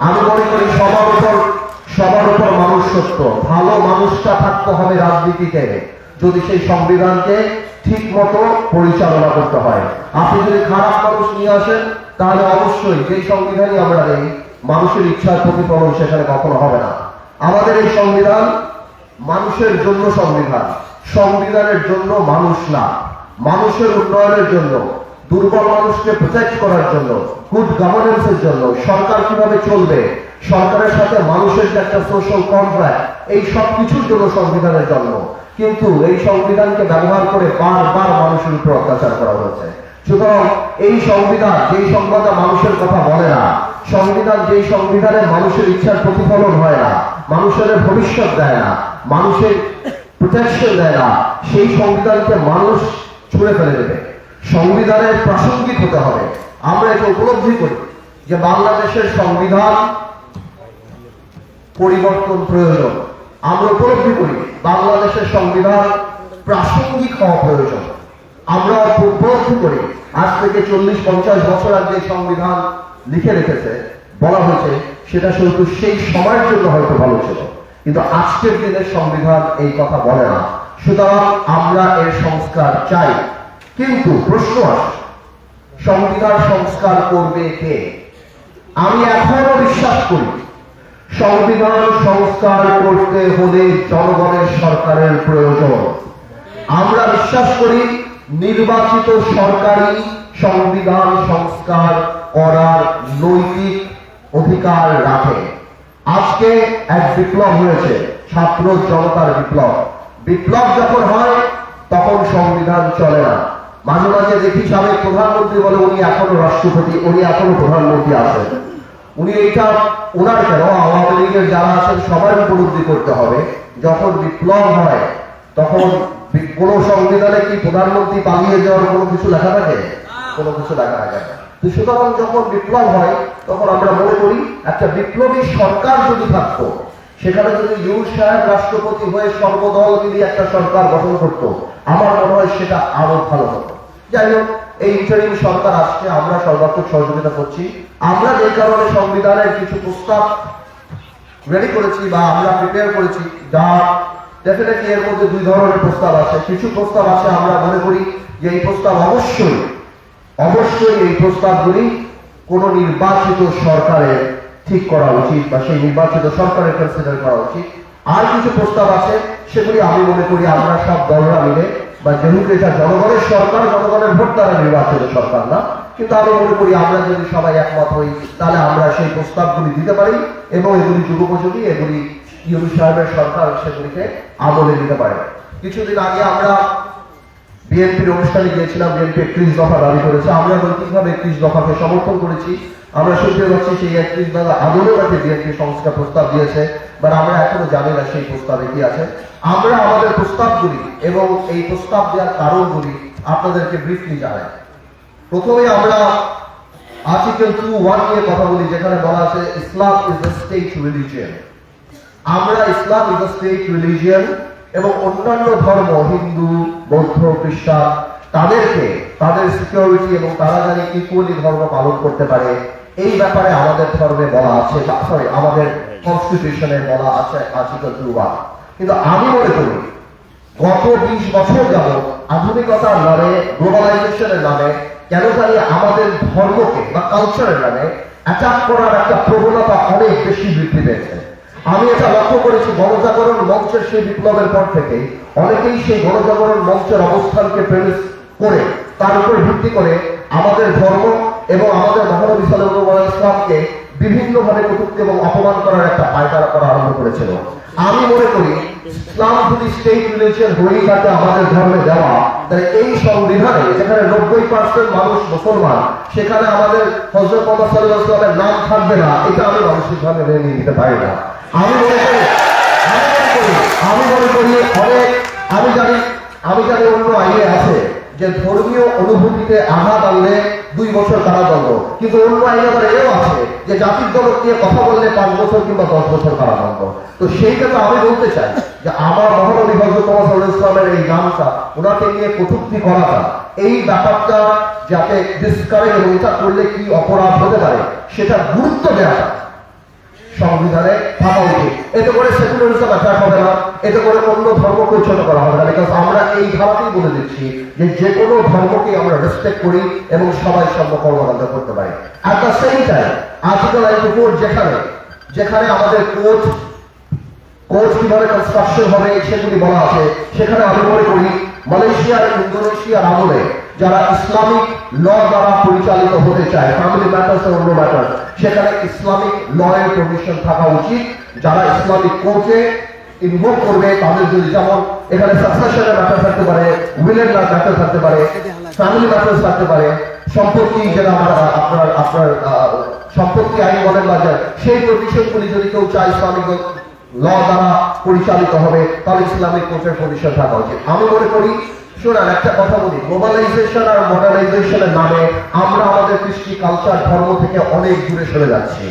আমি মনে করি সবার উপর সবার উপর মানুষ সত্য। ভালো মানুষটা থাকতে হবে রাজনীতিতে, যদি সেই সংবিধানকে ঠিক মতো পরিচালনা করতে হয়। আপনি যদি খারাপ মানুষ নিয়ে আসেন, তাহলে অবশ্যই যেই সংবিধানই আমরা নেই, মানুষের ইচ্ছার প্রতিফলন সেখানে কখনো হবে না। আমাদের এই সংবিধান মানুষের জন্য সংবিধান। সংবিধানের জন্য মানুষ না। মানুষের উন্নয়নের জন্য। দুর্বল মানুষকে প্রোটেক্ট করার জন্য গুড গভর্নেন্সের জন্য, সরকার কীভাবে চলবে, সরকারের সাথে মানুষের যে একটা সোশ্যাল কন্ট্রাক্ট এই সব কিছুর জন্য সংবিধানের জন্ম। কিন্তু এই সংবিধানকে ব্যবহার করে বারবার মানুষের উপর অত্যাচার করা হয়েছে। সুতরাং এই সংবিধান, যেই সংবিধান মানুষের কথা বলে না, সংবিধান যেই সংবিধানে মানুষের ইচ্ছার প্রতিফলন হয় না, মানুষের ভবিষ্যৎ দেয় না, মানুষের প্রোটেকশন দেয় না, সেই সংবিধানকে মানুষ ছুঁড়ে ফেলে দেবে। সংবিধানের প্রাসঙ্গিক হতে হবে। আমরা এটা উপলব্ধি করি যে বাংলাদেশের সংবিধান পরিবর্তন প্রয়োজন। আমরা উপলব্ধি করি বাংলাদেশের সংবিধান প্রাসঙ্গিক হওয়া প্রয়োজন। আমরা উপলব্ধি করি, আজ থেকে চল্লিশ পঞ্চাশ বছর আগে সংবিধান লিখে রেখেছে, বলা হয়েছে, সেটা শুধু সেই সময়ের জন্য হয়তো ভালো ছিল। কিন্তু আজকের দিনের সংবিধান এই কথা বলে না। সুতরাং আমরা এর সংস্কার চাই। কিন্তু প্রশ্ন আসে, সংবিধান সংস্কার করবে কে? আমি এখনও বিশ্বাস করি, সংবিধান সংস্কার করতে হলে জনগণের সরকারের প্রয়োজন। আমরা বিশ্বাস করি, নির্বাচিত সরকারি সংবিধান সংস্কার করার নৈতিক অধিকার রাখে। আজকে এক বিপ্লব হয়েছে, ছাত্র জনতার বিপ্লব। বিপ্লব যখন হয়, তখন সংবিধান চলে না। মাঝে মাঝে দেখি সাবেক প্রধানমন্ত্রী বলে উনি এখনও রাষ্ট্রপতি, উনি এখনও প্রধানমন্ত্রী আছেন। উনি এইটা ওনার কেন? আওয়ামী লীগের যারা আছেন সবার উপলব্ধি করতে হবে। যখন বিপ্লব হয়, তখন কোন সংবিধানে কি প্রধানমন্ত্রী পালিয়ে যাওয়ার কোনো কিছু লেখা থাকে? কোনো কিছু লেখা থাকে না। সুতরাং যখন বিপ্লব হয়, তখন আমরা মনে করি একটা বিপ্লবী সরকার যদি থাকতো, সেখানে যদি ইউর সাহেব রাষ্ট্রপতি হয়ে সর্বদল মিলিয়ে একটা সরকার গঠন করত, আমার মনে হয় সেটা আরও ভালো হতো। যাই হোক, এই ইন্টারিম সরকার আসছে, আমরা সর্বাত্মক সহযোগিতা করছি। আমরা যে কারণে সংবিধানের কিছু প্রস্তাব রেডি করেছি বা আমরা প্রিপেয়ার করেছি, যা ডেফিনেটলি এর মধ্যে দুই ধরনের প্রস্তাব আছে। কিছু প্রস্তাব আছে, আমরা মনে করি যে এই প্রস্তাব অবশ্যই অবশ্যই এই প্রস্তাবগুলি কোন নির্বাচিত সরকারের ঠিক করা উচিত বা সেই নির্বাচিত সরকারের কনসিডার করা উচিত। আর কিছু প্রস্তাব আছে, সেগুলি আমি মনে করি আমরা সব দলরা মিলে বা যেহেতু এটা জনগণের সরকার, জনগণের ভোট দ্বারা নির্বাচিত সরকার না, কিন্তু আমি মনে করি আমরা যদি সবাই একমত হই, তাহলে আমরা সেই প্রস্তাবগুলি দিতে পারি এবং এগুলি যুগোপযোগী, এগুলি ইউরু সাহেবের সরকার সেগুলিকে আমলে নিতে পারে। কিছুদিন আগে আমরা বিএনপির অনুষ্ঠানে গিয়েছিলাম, বিএনপি একত্রিশ দফা দাবি করেছে, আমরা নৈতিকভাবে একত্রিশ দফাকে সমর্থন করেছি। আমরা শুনতে পাচ্ছি সেই একত্রিশ দফা আদলেও নাকি বিএনপি সংস্কার প্রস্তাব দিয়েছে, বাট আমরা এখনও জানি না সেই প্রস্তাবে কি আছে। আমরা আমাদের প্রস্তাবগুলি এবং এই প্রস্তাব দেওয়ার কারণগুলি আপনাদেরকে ব্রিফলি জানাই। প্রথমে আমরা আর্টিকেল টু ওয়ান নিয়ে কথা বলি, যেখানে বলা আছে Islam is the state religion আমরা Islam is the state religion এবং অন্যান্য ধর্ম, হিন্দু, বৌদ্ধ, খ্রিস্টান, তাদেরকে, তাদের সিকিউরিটি এবং তারা যেন ইকুয়ালি ধর্ম পালন করতে পারে। এই ব্যাপারে আমাদের ধর্মে বলা আছে সরি আমাদের কনস্টিটিউশনে বলা আছে আর্টিকেল টু কিন্তু আমি মনে করি, গত বিশ বছর যাব আধুনিকতার নামে গ্লোবালাইজেশনের নামে, কেন জানি আমাদের ধর্মকে বা কালচারের নামে অ্যাটাক করার একটা প্রবণতা অনেক বেশি বৃদ্ধি পেয়েছে। আমি এটা লক্ষ্য করেছি, গণজাগরণ মঞ্চের সেই বিপ্লবের পর থেকে অনেকেই সেই গণজাগরণ মঞ্চের অবস্থানকে প্রেমিস করে, তার উপর ভিত্তি করে আমাদের ধর্ম এবং আমাদের মহানবী আলাইহি ইসলামকে বিভিন্নভাবে কটূক্তি এবং অপমান করার একটা পায়তারা করা আরম্ভ করেছিল। আমি মনে করি ইসলাম যদি স্টেট রিলিজিয়ন হয়েই থাকে আমাদের ধর্মে দেওয়া, তাহলে এই সংবিধানে যেখানে নব্বই পার্সেন্ট মানুষ মুসলমান, সেখানে আমাদের হজরত মোহাম্মদ সাল্লাহ ইসলামের নাম থাকবে না, এটা আমি মানসিকভাবে মেনে নিতে পারি না। আমি মনে করি, আমি মনে করি অনেক, আমি জানি আমি জানি অন্য আইনে আছে যে ধর্মীয় অনুভূতিতে আঘাত আনলে দুই বছর কারাদণ্ড। কিন্তু অন্য আইনে আবার এও আছে যে জাতির দলক নিয়ে কথা বললে পাঁচ বছর কিংবা দশ বছর কারাদণ্ড। তো সেইটা তো আমি বলতে চাই যে আমার মহানবী হজরত ইসলামের এই নামটা ওনাকে নিয়ে কটুক্তি করাটা, এই ব্যাপারটা যাতে ডিসকারেজ এবং করলে কি অপরাধ হতে পারে সেটা গুরুত্ব দেওয়াটা সংবিধানে থাকা উচিত। এতে করে সেকুলারিজম অ্যাটাক হবে না। এতে করে অন্য ধর্মকে ছোট করা হবে না। বিকজ আমরা এই ধারাতেই বলে দিচ্ছি যে যে কোনো ধর্মকে আমরা রেসপেক্ট করি এবং সবাই সর্ব কর্মকাণ্ড করতে পারি। At the same time article ninety four যেখানে যেখানে আমাদের কোর্ট কোচ কীভাবে কনস্ট্রাকশন হবে সেগুলি বলা আছে। সেখানে আমি মনে করি মালয়েশিয়ার ইন্দোনেশিয়ার আমলে যারা ইসলামিক ল দ্বারা পরিচালিত হতে চায় ফ্যামিলি ম্যাটার্স অন্য ম্যাটার সেখানে ইসলামিক ল এর প্রভিশন থাকা উচিত। যারা ইসলামিক কোর্টে করবে, তাদের যদি যেমন এখানে সাকসেশনের ম্যাটার থাকতে পারে উইলের ম্যাটার থাকতে পারে ফ্যামিলি ম্যাটার্স থাকতে পারে, সম্পত্তি যেটা আপনার আপনার সম্পত্তি আইন বলেন সেই যদি কেউ চায় ইসলামিক ল দ্বারা পরিচালিত হবে, তাহলে ইসলামিক কোর্টের পজিশন থাকা উচিত। আমি মনে করি শোনান একটা কথা বলি গ্লোবালাইজেশন আর মডার্নাইজেশনের নামে আমরা আমাদের কৃষ্টি কালচার ধর্ম থেকে অনেক দূরে সরে যাচ্ছি।